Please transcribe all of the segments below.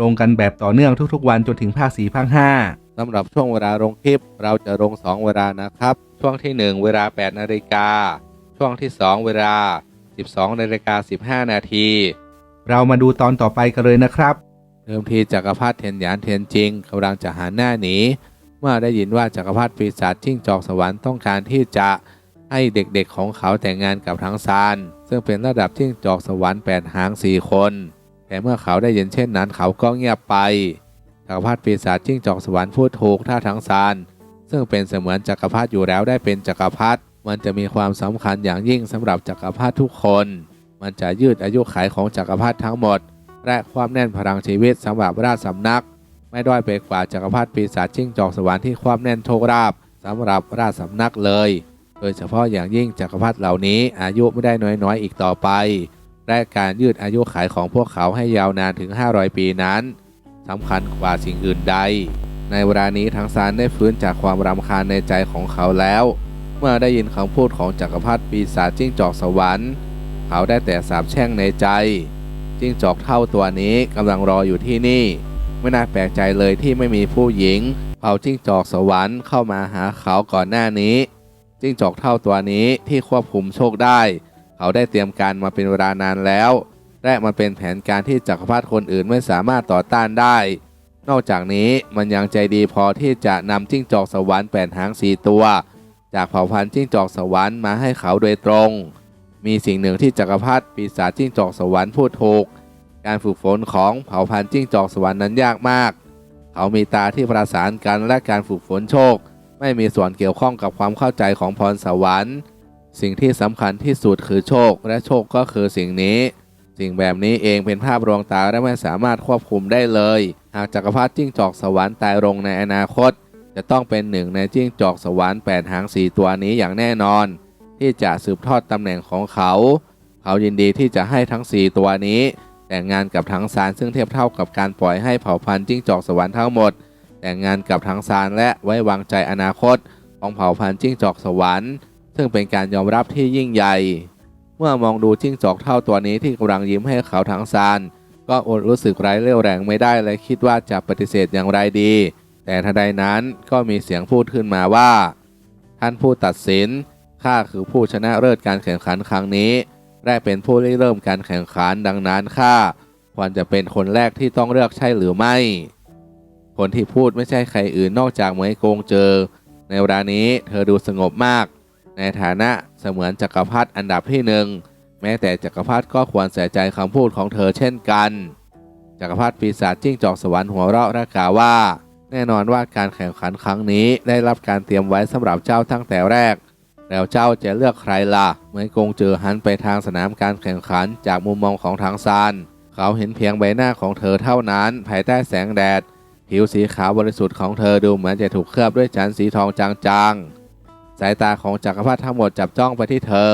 ลงกันแบบต่อเนื่องทุกๆ วันจนถึงภาค4ภาค5สำหรับช่วงเวลาลงคลิป เราจะลง 2 เวลานะครับ ช่วงที่ 1 เวลา 8 นาฬิกา ช่วงที่ 2 เวลา 12 นาฬิกา 15 นาที เรามาดูตอนต่อไปกันเลยนะครับเดิมทีจักรพรรดิเทียนหยานเทียนจริงกำลังจะหันหน้าหนีเมื่อได้ยินว่าจักรพรรดิปีศาจจิ้งจอกสวรรค์ต้องการที่จะให้เด็กๆของเขาแต่งงานกับทั้งซานซึ่งเป็นระดับจิ้งจอกสวรรค์แปดหางสี่คน แต่เมื่อเขาได้ยินเช่นนั้นเขาก็เงียบไปจักรพรรดิปีศาจจิ้งจอกสวรรค์พูดถูกถ้าทั้งซานซึ่งเป็นเสมือนจักรพรรดิอยู่แล้วได้เป็นจักรพรรดิมันจะมีความสำคัญอย่างยิ่งสำหรับจักรพรรดิทุกคน มันจะยืดอายุขัยของจักรพรรดิทั้งหมด และความแน่นพลังชีวิตสำหรับราชสำนัก ไม่ด้อยไปกว่าจักรพรรดิปีศาจจิ้งจอกสวรรค์ที่ความแน่นโชคราบสำหรับราชสำนักเลย โดยเฉพาะอย่างยิ่งจักรพรรดิเหล่านี้อายุไม่ได้น้อยๆอีกต่อไป และการยืดอายุขัยของพวกเขาให้ยาวนานถึง 500 ปีนั้นสำคัญกว่าสิ่งอื่นใด ในเวลานี้ทางซานได้ฟื้นจากความรำคาญในใจของเขาแล้ว เมื่อได้ยินคำพูดของจักรพรรดิปีศาจจิ้งจอกสวรรค์ เขาได้แต่สาบแช่งในใจ จิ้งจอกเท่าตัวนี้กำลังรออยู่ที่นี่ ไม่น่าแปลกใจเลยที่ไม่มีผู้หญิงเผ่าจิ้งจอกสวรรค์เข้ามาหาเขาก่อนหน้านี้ จิ้งจอกเท่าตัวนี้ที่ควบคุมโชคได้ เขาได้เตรียมการมาเป็นเวลานานแล้ว และมันเป็นแผนการที่จักรพรรดิคนอื่นไม่สามารถต่อต้านได้ นอกจากนี้มันยังใจดีพอที่จะนำจิ้งจอกสวรรค์แปดหางสีตัว จากเผ่าพันธุ์จิ้งจอกสวรรค์มาให้เขาโดยตรง มีสิ่งหนึ่งที่จักรพรรดิปีศาจจิ้งจอกสวรรค์พูดถูก การฝึกฝนของเผ่าพันธุ์จิ้งจอกสวรรค์นั้นยากมาก เขามีตาที่ประสานกันและการฝึกฝนโชค ไม่มีส่วนเกี่ยวข้องกับความเข้าใจของพรสวรรค์ สิ่งที่สำคัญที่สุดคือโชค และโชคก็คือสิ่งนี้ สิ่งแบบนี้เองเป็นภาพลวงตาและไม่สามารถควบคุมได้เลย หากจักรพรรดิจิ้งจอกสวรรค์ตายลงในอนาคต จะต้องเป็นหนึ่งในจิ้งจอกสวรรค์แปดหางสีตัวนี้อย่างแน่นอน ที่จะสืบทอดตำแหน่งของเขา เขายินดีที่จะให้ทั้ง4ตัวนี้ แต่งงานกับทั้งซานซึ่งเทียบเท่ากับการปล่อยให้เผ่าพันธุ์จิ้งจอกสวรรค์ทั้งหมด แต่งงานกับทั้งซานและไว้วางใจอนาคต ของเผ่าพันธุ์จิ้งจอกสวรรค์ ซึ่งเป็นการยอมรับที่ยิ่งใหญ่ เมื่อมองดูจิ้งจอกเท่าตัวนี้ที่กำลังยิ้มให้เขาทั้งซานก็อดรู้สึกไร้เรี่ยวแรงไม่ได้และคิดว่าจะปฏิเสธอย่างไรดี แต่ทันใดนั้นก็มีเสียงพูดขึ้นมาว่า ท่านผู้ตัดสินข้าคือผู้ชนะเลิศการแข่งขันครั้งนี้และเป็นผู้ริเริ่มการแข่งขันดังนั้นข้าควรจะเป็นคนแรกที่ต้องเลือกใช่หรือไม่ คนที่พูดไม่ใช่ใครอื่นนอกจากเหมยโกงเจอ ในเวลานี้เธอดูสงบมาก ในฐานะเสมือนจักรพรรดิอันดับที่หนึ่งแม้แต่จักรพรรดิก็ควรใส่ใจคำพูดของเธอเช่นกัน จักรพรรดิปีศาจจิ้งจอกสวรรค์หัวเราะและกล่าวว่า แน่นอนว่าการแข่งขันครั้งนี้ได้รับการเตรียมไว้สำหรับเจ้าตั้งแต่แรก แล้วเจ้าจะเลือกใครล่ะเหมยกงเจอหันไปทางสนามการแข่งขันจากมุมมองของทางซานเขาเห็นเพียงใบหน้าของเธอเท่านั้น ภายใต้แสงแดด ผิวสีขาวบริสุทธิ์ของเธอดูเหมือนจะถูกเคลือบด้วยจันสีทองจางๆ สายตาของจักรพรรดิทั้งหมดจับจ้องไปที่เธอ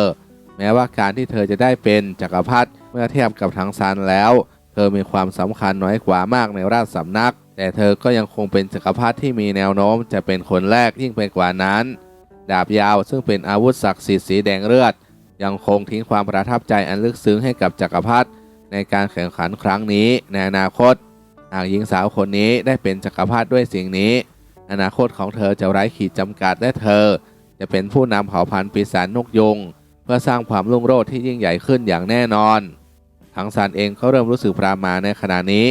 แม้ว่าการที่เธอจะได้เป็นจักรพรรดิเมื่อเทียบกับทางซานแล้ว เธอมีความสำคัญน้อยกว่ามากในราชสำนัก แต่เธอก็ยังคงเป็นจักรพรรดิที่มีแนวโน้มจะเป็นคนแรกยิ่งไปกว่านั้น ดาบยาวซึ่งเป็นอาวุธศักดิ์สิทธิ์สีแดงเลือด ยังคงทิ้งความประทับใจอันลึกซึ้งให้กับจักรพรรดิในการแข่งขันครั้งนี้ในอนาคตหากหญิงสาวคนนี้ได้เป็นจักรพรรดิด้วยสิ่งนี้ อนาคตของเธอจะไร้ขีดจำกัดและเธอ จะเป็นผู้นำเผ่าพันธุ์ปีศาจนกยุงเพื่อสร้างความรุ่งโรจน์ที่ยิ่งใหญ่ขึ้นอย่างแน่นอน ทั้งซานเองก็เริ่มรู้สึกปรามาในขณะนี้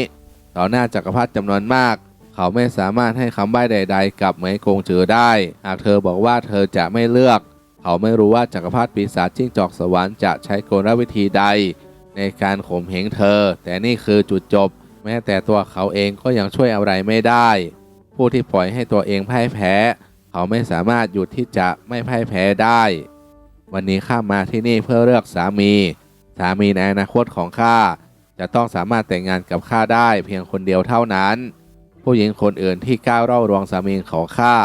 ต่อหน้าจักรพรรดิจำนวนมาก เขาไม่สามารถให้คำใบ้ใด ๆ กับเหมยกงจือได้ หากเธอบอกว่าเธอจะไม่เลือก เขาไม่รู้ว่าจักรพรรดิปีศาจจิ้งจอกสวรรค์จะใช้กลวิธีใด ในการข่มเหงเธอ แต่นี่คือจุดจบ แม้แต่ตัวเขาเองก็ยังช่วยอะไรไม่ได้ ผู้ที่ปล่อยให้ตัวเองพ่ายแพ้ เขาไม่สามารถหยุดที่จะไม่พ่ายแพ้ได้ วันนี้ข้ามาที่นี่เพื่อเลือกสามี สามีในอนาคตของข้าจะต้องสามารถแต่งงานกับข้าได้เพียงคนเดียวเท่านั้น ผู้หญิงคนอื่นที่ก้าวเร่ารวงสามีของข้า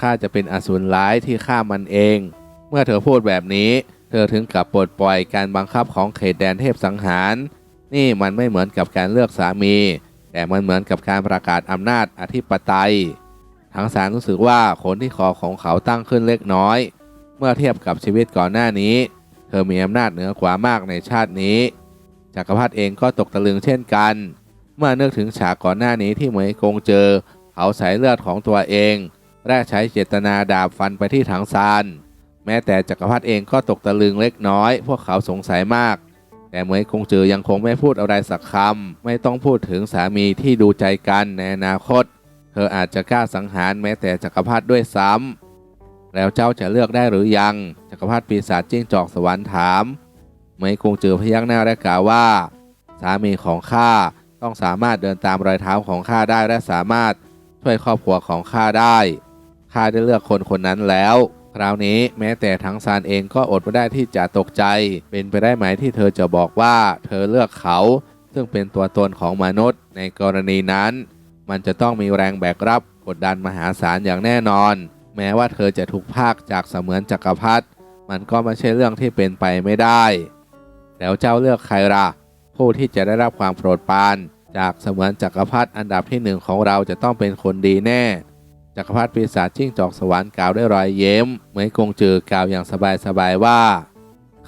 ข้าจะเป็นอสูรร้ายที่ฆ่ามันเอง เมื่อเธอพูดแบบนี้ เธอถึงกับปลดปล่อยการบังคับของเขตแดนเทพสังหาร นี่มันไม่เหมือนกับการเลือกสามี แต่มันเหมือนกับการประกาศอำนาจอธิปไตย ทั้งสารรู้สึกว่าขนที่คอของเขาตั้งขึ้นเล็กน้อย เมื่อเทียบกับชีวิตก่อนหน้านี้ เธอมีอำนาจเหนือกว่ามากในชาตินี้จักรพรรดิเองก็ตกตะลึงเช่นกัน เมื่อนึกถึงฉากก่อนหน้านี้ที่เหมยกงเจอเผาสายเลือดของตัวเองและใช้เจตนาดาบฟันไปที่ถังซานแม้แต่จักรพรรดิเองก็ตกตะลึงเล็กน้อย พวกเขาสงสัยมาก แต่เหมยกงเจอยังคงไม่พูดอะไรสักคำไม่ต้องพูดถึงสามีที่ดูใจกันในอนาคต เธออาจจะกล้าสังหารแม้แต่จักรพรรดิด้วยซ้ำแล้วเจ้าจะเลือกได้หรือยัง จักรพรรดิปีศาจจิ้งจอกสวรรค์ถามเหมยกงเจอพยักหน้าและกล่าวว่า สามีของข้าต้องสามารถเดินตามรอยเท้าของข้าได้และสามารถช่วยครอบครัวของข้าได้ข้าได้เลือกคนคนนั้นแล้ว คราวนี้แม้แต่ทั้งซานเองก็อดไม่ได้ที่จะตกใจ เป็นไปได้ไหมที่เธอจะบอกว่า เธอเลือกเขา ซึ่งเป็นตัวตนของมนุษย์ในกรณีนั้น มันจะต้องมีแรงแบกรับกดดันมหาศาลอย่างแน่นอน แม้ว่าเธอจะถูกพากจากเสมือนจักรพรรดิมันก็ไม่ใช่เรื่องที่เป็นไปไม่ได้ แล้วเจ้าเลือกใครล่ะผู้ที่จะได้รับความโปรดปรานจากเสมือนจักรพรรดิอันดับที่หนึ่งของเราจะต้องเป็นคนดีแน่ จักรพรรดิปีศาจจิ้งจอกสวรรค์กล่าวด้วยรอยเย้มเหมือนกงจือกล่าวอย่างสบายๆว่า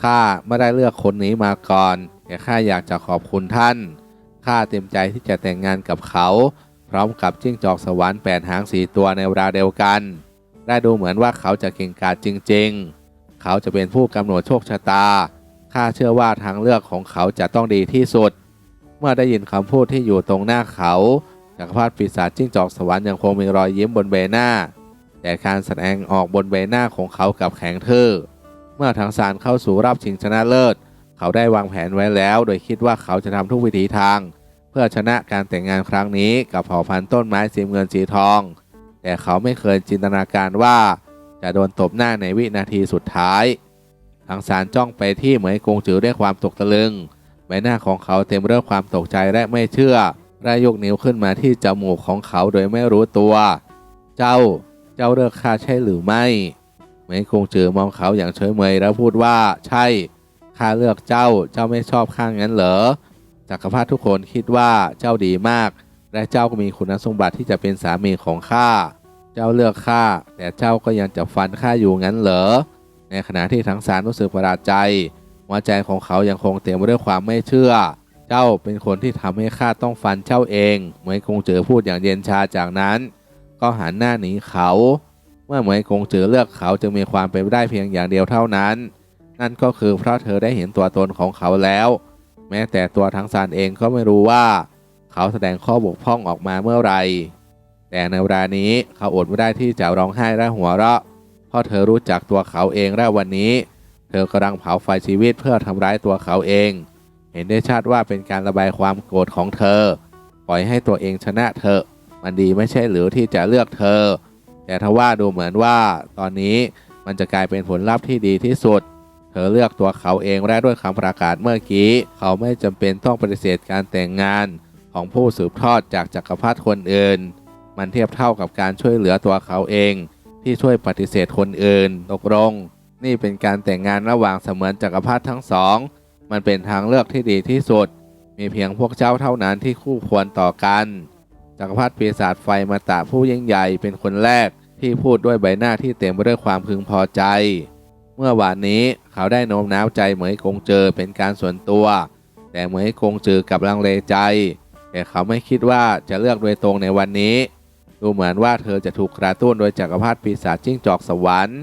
ข้าไม่ได้เลือกคนนี้มาก่อน แต่ข้าอยากจะขอบคุณท่านข้าเต็มใจที่จะแต่งงานกับเขา พร้อมกับจิ้งจอกสวรรค์แปดหางสีตัวในเวลาเดียวกัน ได้ดูเหมือนว่าเขาจะเก่งกาจจริง ๆ เขาจะเป็นผู้กำหนดโชคชะตา ข้าเชื่อว่าทางเลือกของเขาจะต้องดีที่สุด เมื่อได้ยินคำพูดที่อยู่ตรงหน้าเขาจักรพรรดิปีศาจจิ้งจอกสวรรค์ยังคงมีรอยยิ้มบนใบหน้า แต่การแสดงออกบนใบหน้าของเขากับแข็งทื่อเมื่อทางซานเข้าสู่รอบชิงชนะเลิศ เขาได้วางแผนไว้แล้ว โดยคิดว่าเขาจะทำทุกวิถีทาง เพื่อชนะการแต่งงานครั้งนี้กับเผ่าพันธุ์ต้นไม้สีเงินสีทอง แต่เขาไม่เคยจินตนาการว่าจะโดนตบหน้าในวินาทีสุดท้ายทางสารจ้องไปที่เหมยกงจือด้วยความตกตะลึง ใบหน้าของเขาเต็มไปด้วยความตกใจและไม่เชื่อและยกนิ้วขึ้นมาที่จมูกของเขาโดยไม่รู้ตัว เจ้า เจ้าเลือกข้าใช่หรือไม่เหมยกงจือมองเขาอย่างเฉยเมยแล้วพูดว่า ใช่ ข้าเลือกเจ้า เจ้าไม่ชอบข้างนั้นเหรอ จักรพรรดิทุกคนคิดว่าเจ้าดีมาก และเจ้าก็มีคุณสมบัติที่จะเป็นสามีของข้า เจ้าเลือกข้าแต่เจ้าก็ยังจะฟันข้าอยู่งั้นเหรอ ในขณะที่ทั้งสารรู้สึกประหลาดใจหัวใจของเขายังคงเต็มไปด้วยความไม่เชื่อ เจ้าเป็นคนที่ทำให้ข้าต้องฟันเจ้าเองเหมยคงเจอพูดอย่างเย็นชาจากนั้น ก็หันหน้าหนีเขา เมื่อเหมยคงเจอเลือกเขาจึงมีความเป็นไปได้เพียงอย่างเดียวเท่านั้น นั่นก็คือเพราะเธอได้เห็นตัวตนของเขาแล้ว แม้แต่ตัวทั้งซานเองก็ไม่รู้ว่า เขาแสดงข้อบกพร่องออกมาเมื่อไรแต่ในเวลานี้เขาอดไม่ได้ที่จะร้องไห้และหัวเราะ เพราะเธอรู้จักตัวเขาเองและวันนี้ เธอกำลังเผาไฟชีวิตเพื่อทำร้ายตัวเขาเอง เห็นได้ชัดว่าเป็นการระบายความโกรธของเธอ ปล่อยให้ตัวเองชนะเธอ มันดีไม่ใช่หรือที่จะเลือกเธอ แต่ทว่าดูเหมือนว่า ตอนนี้มันจะกลายเป็นผลลัพธ์ที่ดีที่สุด เธอเลือกตัวเขาเองและด้วยคำประกาศเมื่อกี้ เขาไม่จำเป็นต้องปฏิเสธการแต่งงานของผู้สืบทอดจากจักรพรรดิคนอื่น มันเทียบเท่ากับการช่วยเหลือตัวเขาเอง ที่ช่วยปฏิเสธคนอื่นตกลง นี่เป็นการแต่งงานระหว่างเสมือนจักรพรรดิทั้งสอง มันเป็นทางเลือกที่ดีที่สุด มีเพียงพวกเจ้าเท่านั้นที่คู่ควรต่อกัน จักรพรรดิปีศาจไฟมาตะผู้ยิ่งใหญ่เป็นคนแรกที่พูดด้วยใบหน้าที่เต็มไปด้วยความพึงพอใจ เมื่อวานนี้เขาได้โน้มน้าวใจเหมยกงเจอเป็นการส่วนตัว แต่เหมยกงเจอกับลังเลใจ แต่เขาไม่คิดว่าจะเลือกโดยตรงในวันนี้ ดูเหมือนว่าเธอจะถูกกระตุ้นโดยจักรพรรดิปีศาจจิ้งจอกสวรรค์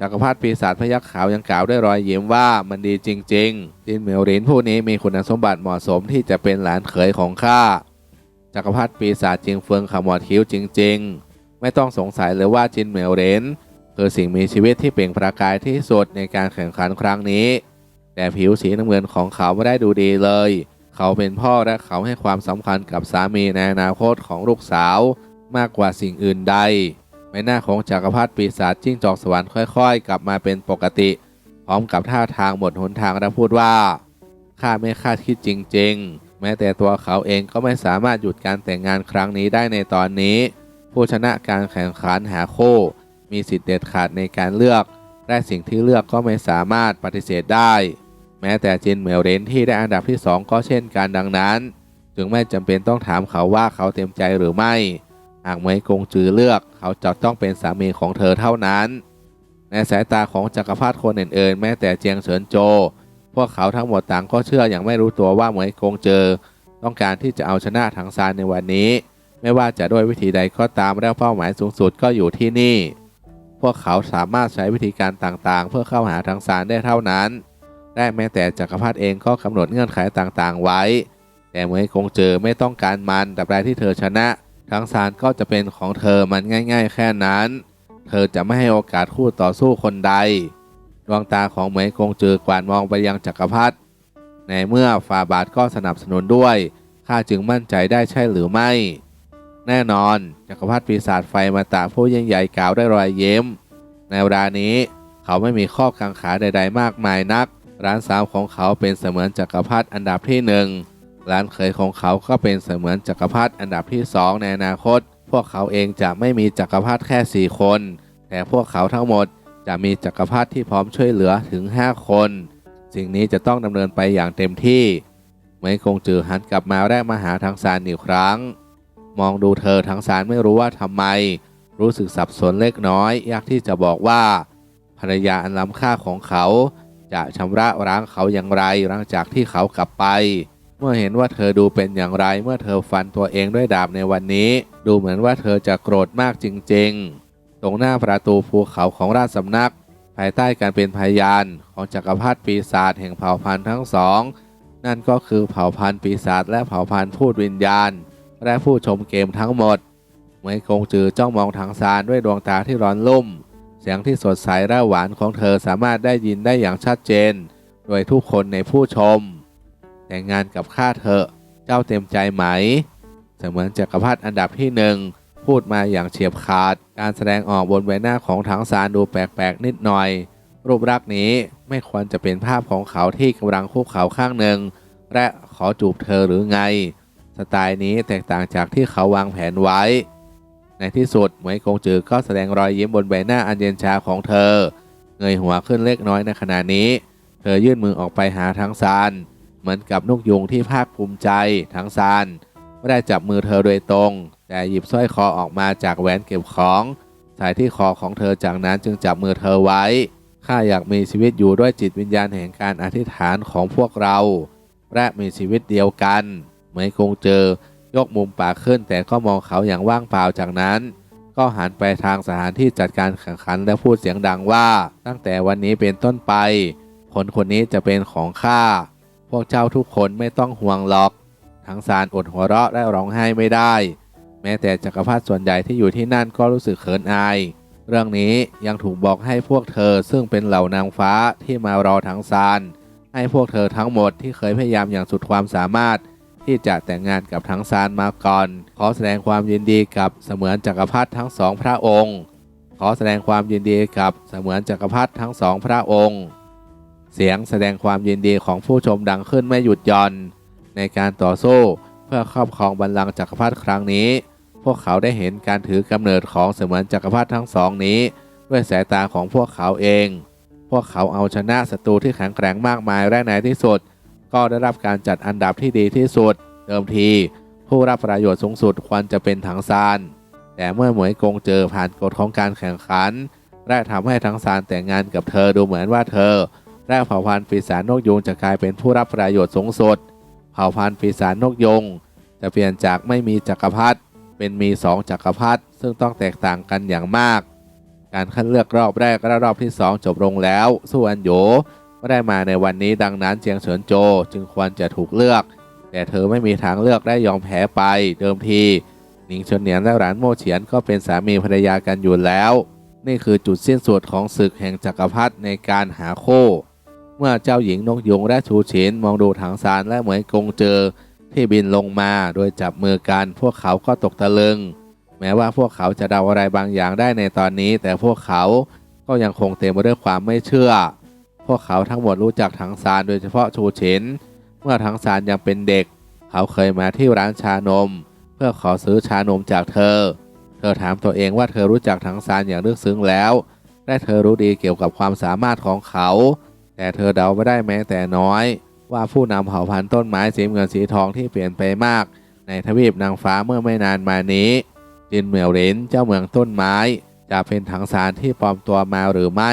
จักรพรรดิปีศาจพยักขาวยังกล่าวด้วยรอยยิ้มว่ามันดีจริงๆจินเหมียวหลินผู้นี้มีคุณสมบัติเหมาะสมที่จะเป็นหลานเขยของข้าจักรพรรดิปีศาจจิงเฟิงขมวดคิ้วจริง ๆ ไม่ต้องสงสัยเลยว่าจินเหมียวเรน คือสิ่งมีชีวิตที่เปล่งประกายที่สุดในการแข่งขันครั้งนี้ แต่ผิวสีน้ำเงินของเขาไม่ได้ดูดีเลย เขาเป็นพ่อและเขาให้ความสำคัญกับสามีในอนาคตของลูกสาวมากกว่าสิ่งอื่นใดใบหน้าของจักรพรรดิปีศาจจิ้งจอกสวรรค์ค่อย ๆ กลับมาเป็นปกติ พร้อมกับท่าทางหมดหนทางและพูดว่าข้าไม่คาดคิดจริง ๆ แม้แต่ตัวเขาเองก็ไม่สามารถหยุดการแต่งงานครั้งนี้ได้ในตอนนี้ ผู้ชนะการแข่งขันหาคู่ มีสิทธิเด็ดขาดในการเลือก และสิ่งที่เลือกก็ไม่สามารถปฏิเสธได้ แม้แต่จินเหมยวเรนที่ได้อันดับที่ 2 ก็เช่นกันดังนั้น จึงไม่จำเป็นต้องถามเขาว่าเขาเต็มใจหรือไม่ หากเหมยกงจือเลือก เขาจะต้องเป็นสามีของเธอเท่านั้น ในสายตาของจักรพรรดิคนอื่นๆ แม้แต่เจียงเฉินโจ พวกเขาทั้งหมดต่างก็เชื่ออย่างไม่รู้ตัวว่าเหมยกงเจอ ต้องการที่จะเอาชนะถังซานในวันนี้ไม่ว่าจะด้วยวิธีใดก็ตามแล้วเป้าหมายสูงสุดก็อยู่ที่นี่ พวกเขาสามารถใช้วิธีการต่างๆ เพื่อเข้าหาถังซานได้เท่านั้นและแม้แต่จักรพรรดิเองก็กำหนดเงื่อนไขต่างๆ ไว้ แต่เหมยคงเจอไม่ต้องการมันแต่ใดที่เธอชนะทั้งซานก็จะเป็นของเธอมันง่าย ๆ แค่นั้น เธอจะไม่ให้โอกาสคู่ต่อสู้คนใด ดวงตาของเหมยคงเจอกวาดมองไปยังจักรพรรดิ ในเมื่อฟาบาทก็สนับสนุนด้วย ข้าจึงมั่นใจได้ใช่หรือไม่ แน่นอนจักรพรรดิปีศาจไฟมาตาผู้ยิ่งใหญ่กล่าวได้วยรอยเยิ้มในเวลานี้เขาไม่มีข้อกังขาใด ๆ มากมายนัก ร้านสาวของเขาเป็นเสมือนจักรพรรดิอันดับที่หนึ่งร้านเขยของเขาก็เป็นเสมือนจักรพรรดิอันดับที่สองในอนาคต พวกเขาเองจะไม่มีจักรพรรดิแค่สี่คน แต่พวกเขาทั้งหมดจะมีจักรพรรดิที่พร้อมช่วยเหลือถึง 5 คน สิ่งนี้จะต้องดำเนินไปอย่างเต็มที่เหมยคงจือหันกลับมาแรกมาหาทางซานอีกครั้ง มองดูเธอทางซานไม่รู้ว่าทำไม รู้สึกสับสนเล็กน้อยอยากที่จะบอกว่า ภรรยาอันล้ำค่าของเขา จะชำระร้างเขาอย่างไรหลังจากที่เขากลับไป เมื่อเห็นว่าเธอดูเป็นอย่างไรเมื่อเธอฟันตัวเองด้วยดาบในวันนี้ ดูเหมือนว่าเธอจะโกรธมากจริง ๆ ตรงหน้าประตูภูเขาของราชสำนัก ภายใต้การเป็นพยานของจักรพรรดิปีศาจแห่งเผ่าพันธุ์ทั้งสอง นั่นก็คือเผ่าพันธุ์ปีศาจและเผ่าพันธุ์พูดวิญญาณ และผู้ชมเกมทั้งหมด เหมยกงจือจ้องมองทางซานด้วยดวงตาที่ร้อนลุ่ม เสียงที่สดใสและหวานของเธอสามารถได้ยินได้อย่างชัดเจน โดยทุกคนในผู้ชม แต่งงานกับข้าเถอะ เจ้าเต็มใจไหม เสมือนจักรพรรดิอันดับที่หนึ่งพูดมาอย่างเฉียบขาด การแสดงออกบนใบหน้าของถังซานดูแปลกๆนิดหน่อย รูปลักษณ์นี้ไม่ควรจะเป็นภาพของเขาที่กำลังคุกเข่าข้างหนึ่ง และขอจูบเธอหรือไง สไตล์นี้แตกต่างจากที่เขาวางแผนไว้ ในที่สุดเหมยกงจือก็แสดงรอยยิ้มบนใบหน้าอันเย็นชาของเธอ เงยหัวขึ้นเล็กน้อยในขณะนี้ เธอยื่นมือออกไปหาทั้งซานเหมือนกับนกยุงที่ภาคภูมิใจทั้งซานไม่ได้จับมือเธอโดยตรง แต่หยิบสร้อยคอออกมาจากแหวนเก็บของใส่ที่คอของเธอจากนั้นจึงจับมือเธอไว้ ข้าอยากมีชีวิตอยู่ด้วยจิตวิญญาณแห่งการอธิษฐานของพวกเรา และมีชีวิตเดียวกัน เหมือนคงเจอยกมุมปากขึ้น แต่ก็มองเขาอย่างว่างเปล่าจากนั้น ก็หันไปทางสถานที่จัดการแข่งขันและพูดเสียงดังว่า ตั้งแต่วันนี้เป็นต้นไป คนคนนี้จะเป็นของข้าพวกเจ้าทุกคนไม่ต้องห่วงหรอก ทั้งซานอดหัวเราะและร้องไห้ไม่ได้ แม้แต่จักรพรรดิส่วนใหญ่ที่อยู่ที่นั่นก็รู้สึกเขินอาย เรื่องนี้ยังถูกบอกให้พวกเธอซึ่งเป็นเหล่านางฟ้าที่มารอทั้งซานให้พวกเธอทั้งหมดที่เคยพยายามอย่างสุดความสามารถ ที่จะแต่งงานกับทั้งซานมาก่อน ขอแสดงความยินดีกับเสมือนจักรพรรดิทั้งสองพระองค์ ขอแสดงความยินดีกับเสมือนจักรพรรดิทั้งสองพระองค์ เสียงแสดงความยินดีของผู้ชมดังขึ้นไม่หยุดหย่อน ในการต่อสู้เพื่อครอบครองบัลลังก์จักรพรรดิครั้งนี้ พวกเขาได้เห็นการถือกำเนิดของเสมือนจักรพรรดิทั้งสองนี้ ด้วยสายตาของพวกเขาเอง พวกเขาเอาชนะศัตรูที่แข็งแกร่งมากมายและในที่สุด ก็ได้รับการจัดอันดับที่ดีที่สุด เดิมที ผู้รับประโยชน์สูงสุดควรจะเป็นถังซาน แต่เมื่อหมวยกงเจอผ่านกฎของการแข่งขันและทำให้ทั้งซานแต่งงานกับเธอดูเหมือนว่าเธอและเผ่าพันธุ์ปีศาจนกยุงจะกลายเป็นผู้รับประโยชน์สูงสุด เผ่าพันธุ์ปีศาจนกยุงจะเปลี่ยนจากไม่มีจักรพรรดิเป็นมีสองจักรพรรดิซึ่งต้องแตกต่างกันอย่างมาก การคัดเลือกรอบแรกและรอบที่สองจบลงแล้วส่วนโย ไม่ได้มาในวันนี้ดังนั้นเจียงเฉินโจจึงควรจะถูกเลือก แต่เธอไม่มีทางเลือกได้ยอมแพ้ไป เดิมทีหนิงเฉินเหนียนและหลานโมเฉียนก็เป็นสามีภรรยากันอยู่แล้ว นี่คือจุดสิ้นสุดของศึกแห่งจักรพรรดิในการหาโคเมื่อเจ้าหญิงนกยุงและชูฉินมองดูถังซานและเหมยกงเจอที่บินลงมาโดยจับมือกันพวกเขาก็ตกตะลึง แม้ว่าพวกเขาจะเดาอะไรบางอย่างได้ในตอนนี้ แต่พวกเขาก็ยังคงเต็มไปด้วยความไม่เชื่อ พวกเขาทั้งหมดรู้จักถังซานโดยเฉพาะชูฉินเมื่อถังซานยังเป็นเด็ก เขาเคยมาที่ร้านชานม เพื่อขอซื้อชานมจากเธอ เธอถามตัวเองว่าเธอรู้จักถังซานอย่างลึกซึ้งแล้วและเธอรู้ดีเกี่ยวกับความสามารถของเขา แต่เธอเดาไม่ได้แม้แต่น้อย ว่าผู้นำเผ่าพันธุ์ต้นไม้สีเงินสีทองที่เปลี่ยนไปมาก ในทวีปนางฟ้าเมื่อไม่นานมานี้จินเหมียวหลินเจ้าเมืองต้นไม้ จะเป็นถังซานที่ปลอมตัวมาหรือไม่